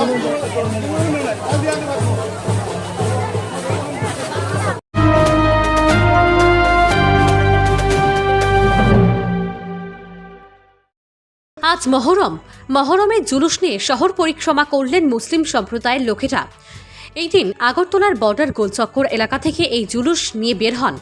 আজ মহরম। মহরমের জুলুস নিয়ে শহর পরিক্রমা করলেন মুসলিম সম্প্রদায়ের লোকেরা। এই দিন আগরতলার বর্ডার গোলচক্কর এলাকা থেকে এই জুলুস নিয়ে বের হন।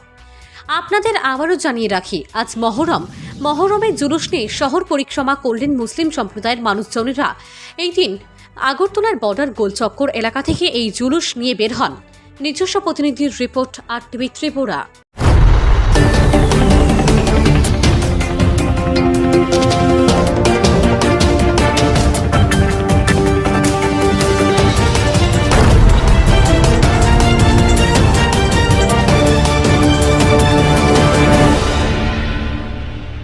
আপনাদের আবারও জানিয়ে রাখি, আজ মহরম। মহরমের জুলুস নিয়ে শহর পরিক্রমা করলেন মুসলিম সম্প্রদায়ের মানুষজনেরা। এই দিন আগরতলার বর্ডার গোলচক্কর এলাকা থেকে এই জুলুস নিয়ে বের হন। নিজস্ব প্রতিনিধির রিপোর্ট আর টিভি ত্রিপুরা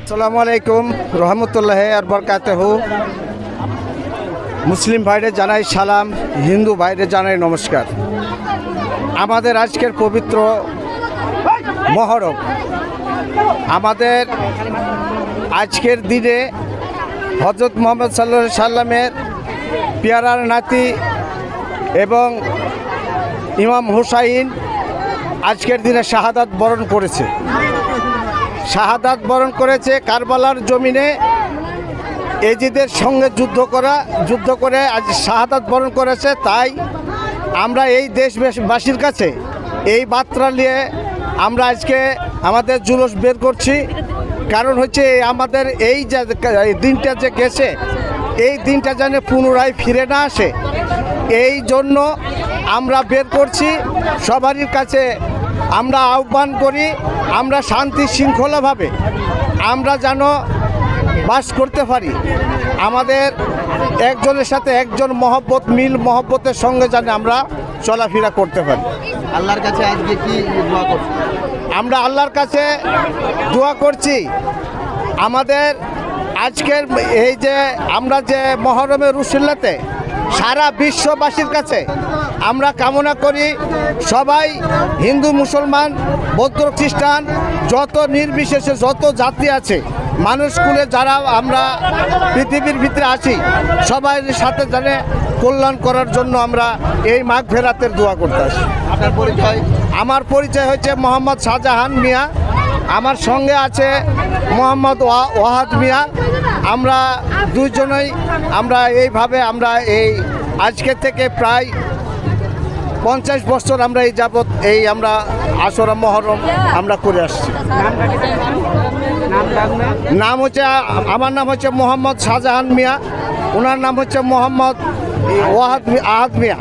আসসালামু আলাইকুম, রহমতুল্লাহ আর বরকাতেহ। মুসলিম ভাইরে জানাই সালাম, হিন্দু ভাইরে জানাই নমস্কার। আমাদের আজকের পবিত্র মহরম। আমাদের আজকের দিনে হজরত মোহাম্মদ সাল্লা সাল্লামের পেয়ারার নাতি এবং ইমাম হুসাইন আজকের দিনে শাহাদাত বরণ করেছে। শাহাদাত বরণ করেছে কারবালার জমিনে এজিদের সঙ্গে যুদ্ধ করা, যুদ্ধ করে আজ শাহাদাত বরণ করেছে, তাই আমরা এই দেশবাসীর কাছে এই বার্তা নিয়ে আমরা আজকে আমাদের জুলুস বের করছি। কারণ হচ্ছে আমাদের এই যে দিনটা যে গেছে, এই দিনটা যেন পুনরায় ফিরে না আসে, এই জন্য আমরা বের করছি। সবারই কাছে আমরা আহ্বান করি, আমরা শান্তি শৃঙ্খলাভাবে আমরা যেন বাস করতে পারি। আমাদের একজনের সাথে একজন মহব্বত মিল মহব্বতের সঙ্গে যেন আমরা চলাফেরা করতে পারি। আল্লাহর কাছে আজকে কি দোয়া করছেন? আমরা আল্লাহর কাছে দোয়া করছি। আমাদের আজকের এই যে আমরা যে মহরমের রুসুল্লাতে সারা বিশ্ববাসীর কাছে আমরা কামনা করি সবাই হিন্দু মুসলমান বৌদ্ধ খ্রিস্টান যত নির্বিশেষে যত জাতি আছে মানুষগুলো যারা আমরা পৃথিবীর ভিতরে আছি সবাই সাথে জানে কল্যাণ করার জন্য আমরা এই মাঘ ফেরাতের দোয়া করতে আসি। আপনার পরিচয়? আমার পরিচয় হচ্ছে মোহাম্মদ শাহজাহান মিয়া। আমার সঙ্গে আছে মোহাম্মদ ওয়া- ওয়াহাদ মিয়া। আমরা দুজনেই আমরা এইভাবে আমরা এই আজকে থেকে প্রায় পঞ্চাশ বছর আমরা এই যাবৎ এই আমরা আসরা মহরম আমরা করে আসছি। নাম হচ্ছে, আমার নাম হচ্ছে মোহাম্মদ শাহজাহান মিয়া। ওনার নাম হচ্ছে মোহাম্মদ ওয়াহাদ আহাদ মিয়া।